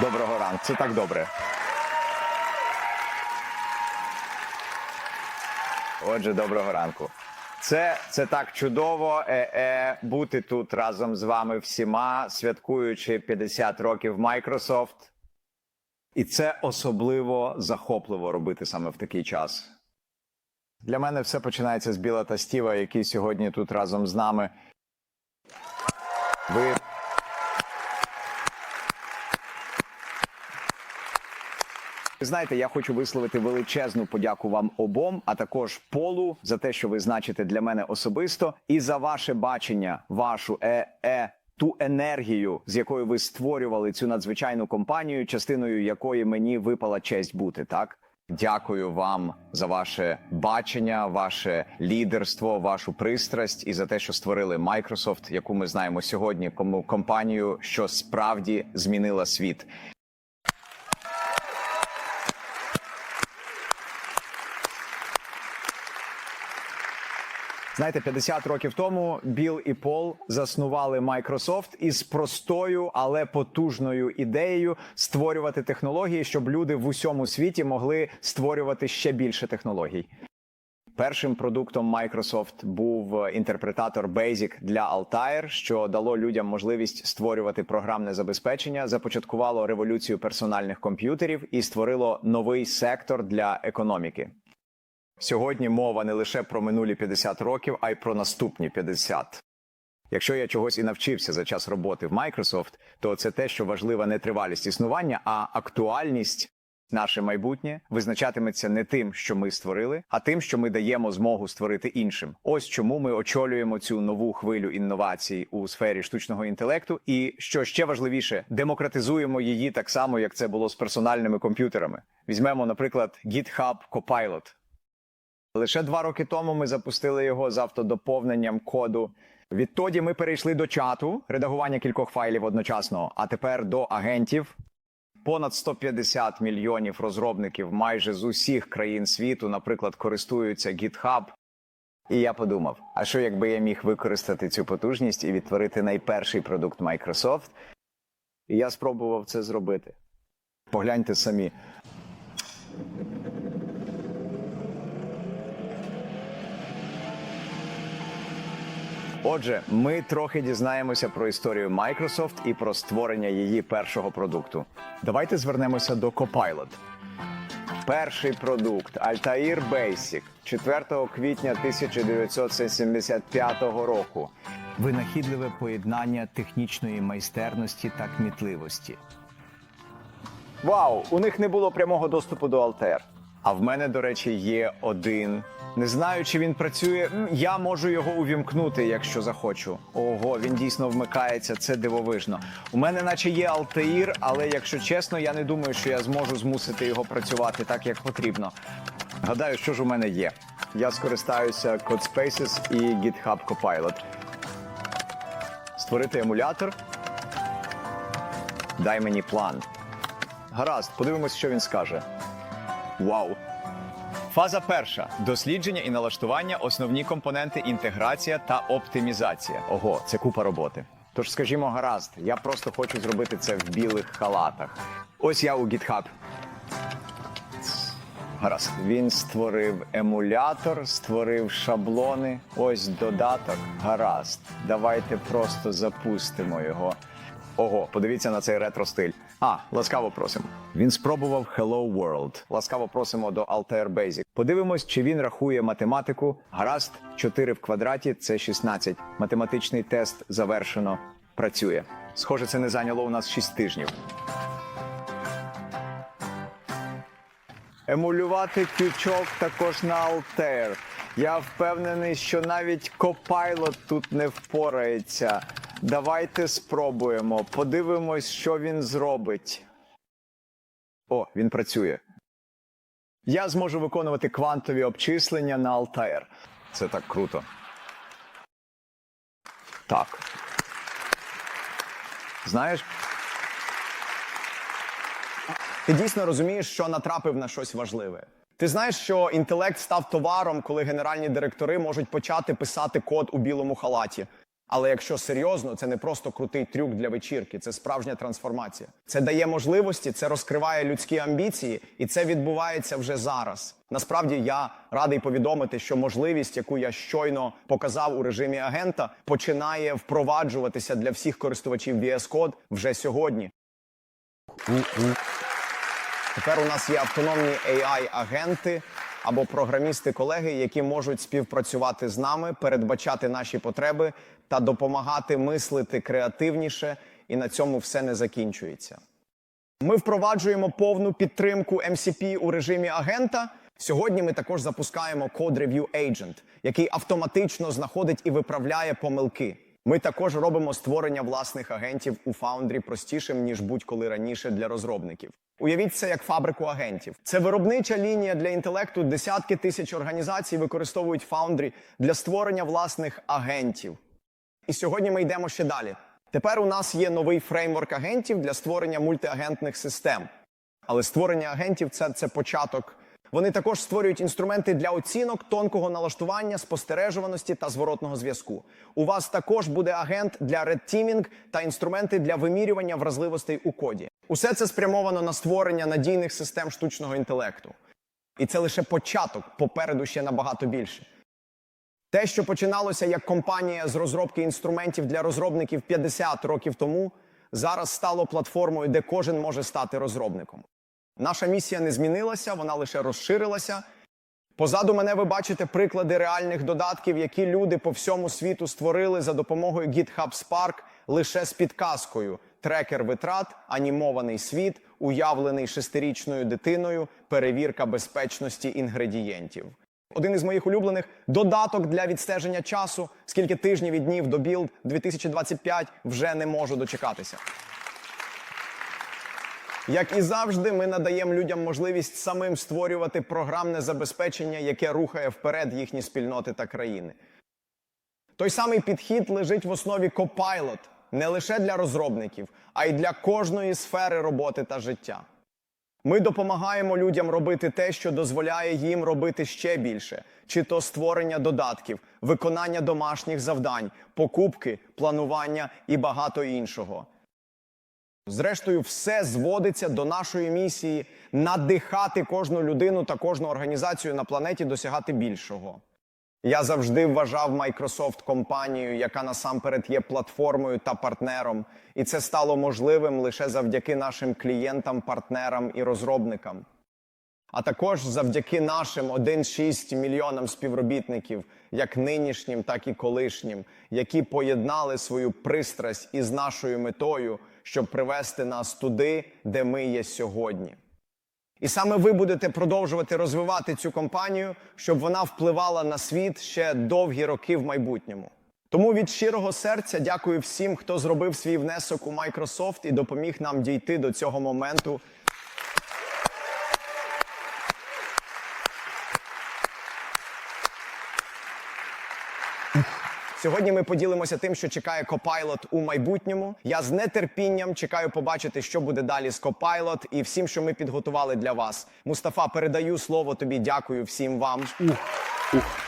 Доброго ранку. Це так добре. Отже, доброго ранку. Це, це так чудово е-е, бути тут разом з вами всіма, святкуючи 50 років Microsoft. І це особливо захопливо робити саме в такий час. Для мене все починається з Біла та Стіва, які сьогодні тут разом з нами. Ви Знаєте, я хочу висловити величезну подяку вам обом, а також полу за те, що ви значите для мене особисто, і за ваше бачення, вашу е, е ту енергію, з якою ви створювали цю надзвичайну компанію, частиною якої мені випала честь бути. Так, дякую вам за ваше бачення, ваше лідерство, вашу пристрасть і за те, що створили Microsoft, яку ми знаємо сьогодні, кому компанію, що справді змінила світ. Знаєте, 50 років тому Білл і Пол заснували Microsoft із простою, але потужною ідеєю створювати технології, щоб люди в усьому світі могли створювати ще більше технологій. Першим продуктом Microsoft був інтерпретатор Basic для Altair, що дало людям можливість створювати програмне забезпечення, започаткувало революцію персональних комп'ютерів і створило новий сектор для економіки. Сьогодні мова не лише про минулі 50 років, а й про наступні 50. Якщо я чогось і навчився за час роботи в Microsoft, то це те, що важлива не тривалість існування, а актуальність. Наше майбутнє визначатиметься не тим, що ми створили, а тим, що ми даємо змогу створити іншим. Ось чому ми очолюємо цю нову хвилю інновацій у сфері штучного інтелекту, і що ще важливіше, демократизуємо її так само, як це було з персональними комп'ютерами. Візьмемо, наприклад, GitHub Copilot. Лише два роки тому ми запустили його з автодоповненням коду. Відтоді ми перейшли до чату, редагування кількох файлів одночасно, а тепер до агентів. Понад 150 мільйонів розробників майже з усіх країн світу, наприклад, користуються GitHub. І я подумав: а що якби я міг використати цю потужність і відтворити найперший продукт Microsoft? І я спробував це зробити. Погляньте самі. Отже, ми трохи дізнаємося про історію Microsoft і про створення її першого продукту. Давайте звернемося до Copilot. Перший продукт Altair Basic 4 квітня 1975 року. Винахідливе поєднання технічної майстерності та кмітливості. Вау! У них не було прямого доступу до Altair. А в мене, до речі, є один. Не знаю, чи він працює. Я можу його увімкнути, якщо захочу. Ого, він дійсно вмикається. Це дивовижно. У мене, наче є Altair, але якщо чесно, я не думаю, що я зможу змусити його працювати так, як потрібно. Гадаю, що ж у мене є. Я скористаюся CodeSpaces і GitHub Copilot. Створити емулятор. Дай мені план. Гаразд, подивимось, що він скаже. Вау! Фаза перша дослідження і налаштування, основні компоненти, інтеграція та оптимізація. Ого, це купа роботи. Тож, скажімо, гаразд, я просто хочу зробити це в білих халатах. Ось я у GitHub. Гаразд. Він створив емулятор, створив шаблони. Ось додаток. Гаразд. Давайте просто запустимо його. Ого, подивіться на цей ретро стиль. А, ласкаво просимо. Він спробував Hello World. Ласкаво просимо до Altair Basic. Подивимось, чи він рахує математику. Гаразд, 4 в квадраті це 16. Математичний тест завершено. Працює. Схоже, це не зайняло у нас 6 тижнів. Емулювати крючок також на Altair. Я впевнений, що навіть Copilot тут не впорається. Давайте спробуємо. Подивимось, що він зробить. О, він працює. Я зможу виконувати квантові обчислення на Altair. Це так круто. Так. Знаєш, ти дійсно розумієш, що натрапив на щось важливе. Ти знаєш, що інтелект став товаром, коли генеральні директори можуть почати писати код у білому халаті. Але якщо серйозно, це не просто крутий трюк для вечірки, це справжня трансформація. Це дає можливості, це розкриває людські амбіції, і це відбувається вже зараз. Насправді я радий повідомити, що можливість, яку я щойно показав у режимі агента, починає впроваджуватися для всіх користувачів VS Code вже сьогодні. Тепер у нас є автономні AI-агенти або програмісти-колеги, які можуть співпрацювати з нами, передбачати наші потреби та допомагати мислити креативніше, і на цьому все не закінчується. Ми впроваджуємо повну підтримку MCP у режимі агента. Сьогодні ми також запускаємо Code Review Agent, який автоматично знаходить і виправляє помилки. Ми також робимо створення власних агентів у Foundry простішим ніж будь-коли раніше для розробників. Уявіть це як фабрику агентів. Це виробнича лінія для інтелекту. Десятки тисяч організацій використовують Foundry для створення власних агентів. І сьогодні ми йдемо ще далі. Тепер у нас є новий фреймворк агентів для створення мультиагентних систем. Але створення агентів це, це початок. Вони також створюють інструменти для оцінок, тонкого налаштування, спостережуваності та зворотного зв'язку. У вас також буде агент для Teaming та інструменти для вимірювання вразливостей у коді. Усе це спрямовано на створення надійних систем штучного інтелекту. І це лише початок, попереду ще набагато більше. Те, що починалося як компанія з розробки інструментів для розробників 50 років тому, зараз стало платформою, де кожен може стати розробником. Наша місія не змінилася, вона лише розширилася. Позаду мене ви бачите приклади реальних додатків, які люди по всьому світу створили за допомогою GitHub Spark лише з підказкою: трекер витрат, анімований світ, уявлений шестирічною дитиною, перевірка безпечності інгредієнтів. Один із моїх улюблених додаток для відстеження часу, скільки тижнів і днів до білд 2025 вже не можу дочекатися. Як і завжди, ми надаємо людям можливість самим створювати програмне забезпечення, яке рухає вперед їхні спільноти та країни. Той самий підхід лежить в основі Copilot не лише для розробників, а й для кожної сфери роботи та життя. Ми допомагаємо людям робити те, що дозволяє їм робити ще більше, чи то створення додатків, виконання домашніх завдань, покупки, планування і багато іншого. Зрештою, все зводиться до нашої місії надихати кожну людину та кожну організацію на планеті досягати більшого. Я завжди вважав Microsoft компанією, яка насамперед є платформою та партнером, і це стало можливим лише завдяки нашим клієнтам, партнерам і розробникам. А також завдяки нашим 1,6 мільйонам співробітників, як нинішнім, так і колишнім, які поєднали свою пристрасть із нашою метою, щоб привести нас туди, де ми є сьогодні. І саме ви будете продовжувати розвивати цю компанію, щоб вона впливала на світ ще довгі роки в майбутньому. Тому від щирого серця дякую всім, хто зробив свій внесок у Microsoft і допоміг нам дійти до цього моменту. Сьогодні ми поділимося тим, що чекає Copilot у майбутньому. Я з нетерпінням чекаю побачити, що буде далі з Copilot і всім, що ми підготували для вас. Мустафа, передаю слово тобі. Дякую всім вам. Ух, ух.